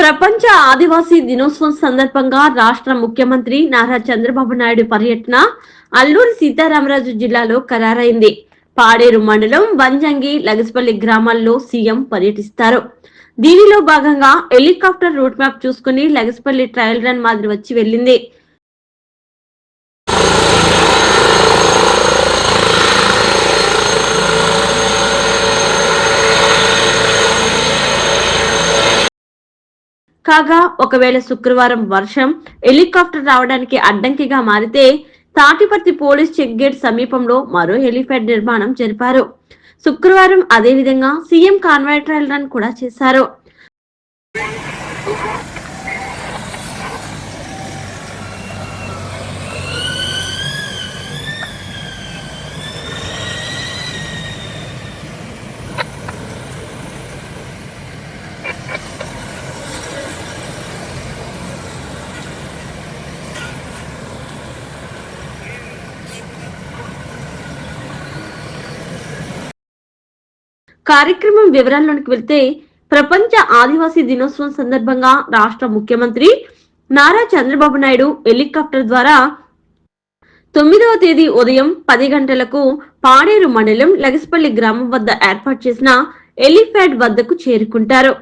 ప్రపంచ ఆదివాసీ దినోత్సవం సందర్భంగా రాష్ట్ర ముఖ్యమంత్రి నారా చంద్రబాబు నాయుడు పర్యటన అల్లూరి సీతారామరాజు జిల్లాలో ఖరారైంది. పాడేరు మండలం వంజంగి లగస్పల్లి గ్రామాల్లో సీఎం పర్యటిస్తారు. దీనిలో భాగంగా హెలికాప్టర్ రూట్ మ్యాప్ చూసుకుని లగస్పల్లి ట్రయల్ రన్ మాదిరి వచ్చి వెళ్ళింది. కాగా ఒకవేళ శుక్రవారం వర్షం హెలికాప్టర్ రావడానికి అడ్డంకిగా మారితే తాటిపర్తి పోలీస్ చెక్ గేట్ సమీపంలో మరో హెలిప్యాడ్ నిర్మాణం జరిపారు. శుక్రవారం అదే విధంగా సీఎం కాన్వాయ్ ట్రయల్ రన్ కూడా చేశారు. కార్యక్రమం వివరాల్లోకి వెళ్తే ప్రపంచ ఆదివాసీ దినోత్సవం సందర్భంగా రాష్ట్ర ముఖ్యమంత్రి నారా చంద్రబాబు నాయుడు హెలికాప్టర్ ద్వారా తొమ్మిదవ తేదీ ఉదయం పది గంటలకు పాడేరు మండలం లగస్పల్లి గ్రామం వద్ద ఏర్పాటు చేసిన ఎలిఫాడ్ వద్దకు చేరుకుంటారు.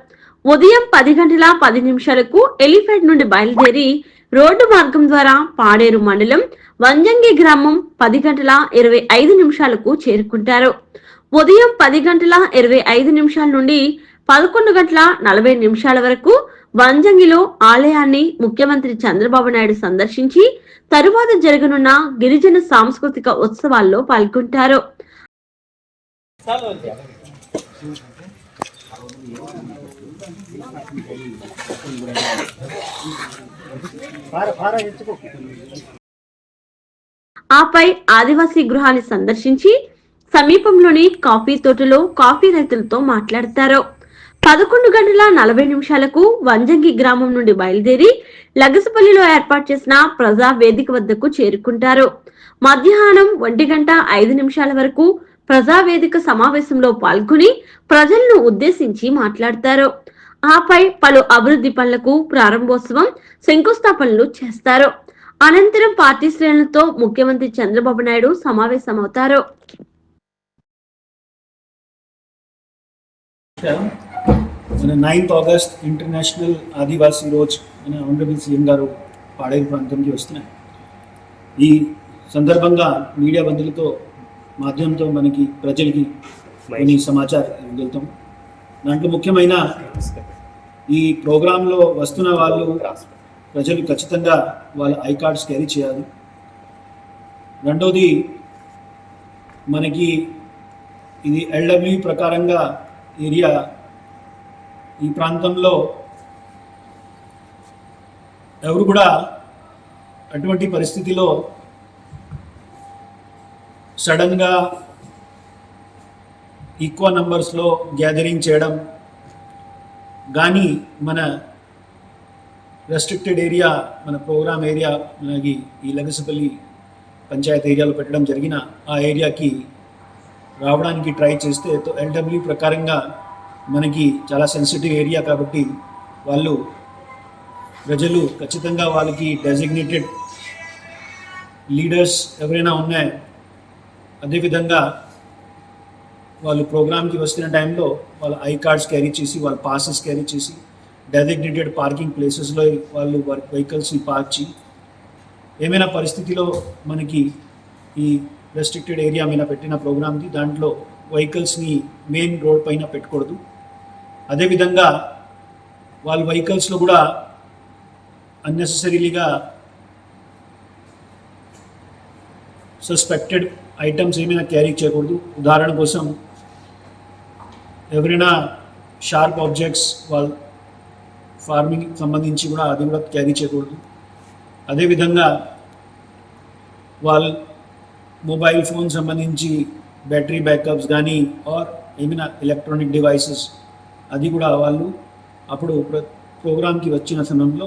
ఉదయం పది గంటల పది నిమిషాలకు ఎలిఫాడ్ నుండి బయలుదేరి రోడ్డు మార్గం ద్వారా పాడేరు మండలం వంజంగి గ్రామం పది గంటల ఇరవై ఐదు నిమిషాలకు చేరుకుంటారు. ఉదయం పది గంటల ఇరవై ఐదు నిమిషాల నుండి పదకొండు గంటల నలభై నిమిషాల వరకు వంజంగిలో ఆలయాన్ని ముఖ్యమంత్రి చంద్రబాబు నాయుడు సందర్శించి తరువాత జరగనున్న గిరిజన సాంస్కృతిక ఉత్సవాల్లో పాల్గొంటారు. ఆపై ఆదివాసీ గృహాన్ని సందర్శించి సమీపంలోని కాఫీ తోటలో కాఫీ రైతులతో మాట్లాడతారు. పదకొండు గంటల నలభై నిమిషాలకు వంజంగి గ్రామం నుండి బయలుదేరి లగసపల్లిలో ఏర్పాటు చేసిన ప్రజా వేదిక వద్దకు చేరుకుంటారు. మధ్యాహ్నం ఒంటి గంట ఐదు నిమిషాల వరకు ప్రజా వేదిక సమావేశంలో పాల్గొని ప్రజలను ఉద్దేశించి మాట్లాడతారు. ఆపై పలు అభివృద్ధి పనులకు ప్రారంభోత్సవం శంకుస్థాపనలు చేస్తారు. అనంతరం పార్టీ శ్రేణులతో ముఖ్యమంత్రి చంద్రబాబు నాయుడు సమావేశమవుతారు. మన నైన్త్ ఆగస్ట్ ఇంటర్నేషనల్ ఆదివాసీ రోజు మన ఆనరబుల్ సీఎం గారు పాడేరు ప్రాంతంకి వస్తున్నాయి. ఈ సందర్భంగా మీడియా బంధువులతో మాధ్యమంతో మనకి ప్రజలకి కొన్ని సమాచారం ఇవ్వగలుగుతాం. దాంట్లో ముఖ్యమైన ఈ ప్రోగ్రాంలో వస్తున్న వాళ్ళు ప్రజలు ఖచ్చితంగా వాళ్ళ ఐ కార్డ్స్ క్యారీ చేయాలి. రెండోది మనకి ఇది ఎల్డబ్ల్యూ ప్రకారంగా ఏరియా ఈ ప్రాంతంలో ఎవరు కూడా అటువంటి పరిస్థితిలో సడన్గా ఈక్వ నంబర్స్లో గ్యాదరింగ్ చేయడం కానీ మన రెస్ట్రిక్టెడ్ ఏరియా మన ప్రోగ్రామ్ ఏరియా మనకి ఈ లగసపల్లి పంచాయత్ ఏరియాలో పెట్టడం జరిగిన ఆ ఏరియాకి రావడానికి ట్రై చేస్తే ఎల్డబ్ల్యూ ప్రకారంగా మనకి చాలా సెన్సిటివ్ ఏరియా కాబట్టి వాళ్ళు ప్రజలు ఖచ్చితంగా వాళ్ళకి డెసిగ్నేటెడ్ లీడర్స్ ఎవరైనా ఉన్నాయి అదేవిధంగా వాళ్ళు ప్రోగ్రామ్కి వస్తున్న టైంలో వాళ్ళ ఐ కార్డ్స్ క్యారీ చేసి వాళ్ళ పాసెస్ క్యారీ చేసి డెసిగ్నేటెడ్ పార్కింగ్ ప్లేసెస్లో వాళ్ళు వారి వెహికల్స్ని పార్క్ ఏమైనా పరిస్థితిలో మనకి ఈ రెస్ట్రిక్టెడ్ ఏరియా మీద పెట్టిన ప్రోగ్రామ్ది దాంట్లో వెహికల్స్ని మెయిన్ రోడ్ పైన పెట్టకూడదు. అదేవిధంగా వాళ్ళ వెహికల్స్లో కూడా అన్నెసెసరీలీగా సస్పెక్టెడ్ ఐటమ్స్ ఏమైనా క్యారీ చేయకూడదు. ఉదాహరణ కోసం ఎవరైనా షార్ప్ ఆబ్జెక్ట్స్ వాళ్ళ ఫార్మింగ్ సంబంధించి కూడా అది కూడా క్యారీ చేయకూడదు. అదేవిధంగా వాళ్ళ మొబైల్ ఫోన్ సంబంధించి బ్యాటరీ బ్యాకప్స్ కానీ ఆర్ ఏమైనా ఎలక్ట్రానిక్ డివైసెస్ అది కూడా వాళ్ళు అప్పుడు ప్రోగ్రామ్కి వచ్చిన సమయంలో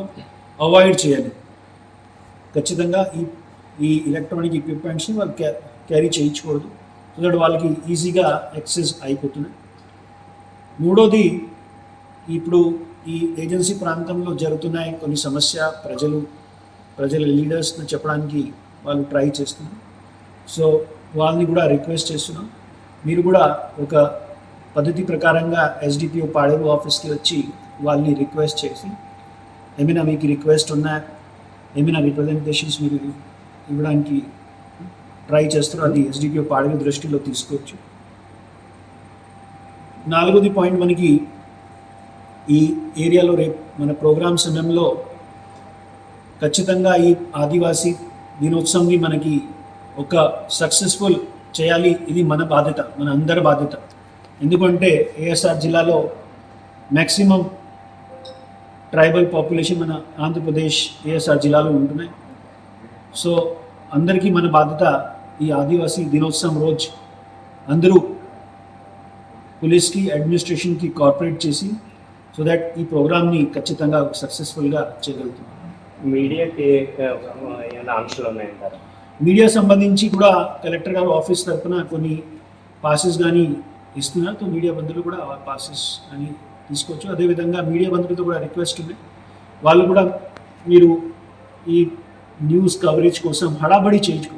అవాయిడ్ చేయాలి. ఖచ్చితంగా ఈ ఈ ఎలక్ట్రానిక్ ఎక్విప్మెంట్స్ని వాళ్ళు క్యా క్యారీ చేయించకూడదు. సో దట్ వాళ్ళకి ఈజీగా యాక్సెస్ అయిపోతున్నాయి మూడోది ఇప్పుడు ఈ ఏజెన్సీ ప్రాంతంలో జరుగుతున్నాయి కొన్ని సమస్య ప్రజలు ప్రజల లీడర్స్ని చెప్పడానికి వాళ్ళు ట్రై చేస్తున్నారు. సో వాళ్ళని కూడా రిక్వెస్ట్ చేస్తున్నాం. మీరు కూడా ఒక పద్ధతి ప్రకారంగా ఎస్డిపిఓ పాడేరు ఆఫీస్కి వచ్చి వాళ్ళని రిక్వెస్ట్ చేసి ఏమైనా మీకు రిక్వెస్ట్ ఉన్నా ఏమైనా రిప్రజెంటేషన్స్ మీరు ఇవ్వడానికి ట్రై చేస్తారో అది ఎస్డిపిఓ పాడేరు దృష్టిలో తీసుకోవచ్చు. నాలుగోది పాయింట్ మనకి ఈ ఏరియాలో రేపు మన ప్రోగ్రామ్ సమయంలో ఖచ్చితంగా ఈ ఆదివాసీ దినోత్సవంని మనకి ఒక సక్సెస్ఫుల్ చేయాలి ఇది మన బాధ్యత మన అందరి బాధ్యత. ఎందుకంటే ఏఎస్ఆర్ జిల్లాలో మ్యాక్సిమం ట్రైబల్ పాపులేషన్ మన ఆంధ్రప్రదేశ్ ఏఎస్ఆర్ జిల్లాలో ఉంటున్నాయి. సో అందరికీ మన బాధ్యత ఈ ఆదివాసీ దినోత్సవం రోజు అందరూ పోలీస్కి అడ్మినిస్ట్రేషన్కి కార్పొరేట్ చేసి సో దట్ ఈ ప్రోగ్రామ్ని ఖచ్చితంగా సక్సెస్ఫుల్గా చేయగలుగుతున్నాం మీడియాకి ఏమైనా ఆంక్షలు ఉన్నాయంటారా? మీడియా సంబంధించి కూడా కలెక్టర్ గారు ఆఫీస్ తరఫున కొన్ని పాసెస్ కానీ ఇస్తున్నారు. సో మీడియా బంధువులు కూడా పాసెస్ అని తీసుకోవచ్చు. అదేవిధంగా మీడియా బంధువులతో కూడా రిక్వెస్ట్ ఉంది. వాళ్ళు కూడా మీరు ఈ న్యూస్ కవరేజ్ కోసం హడాబడి చేయించుకో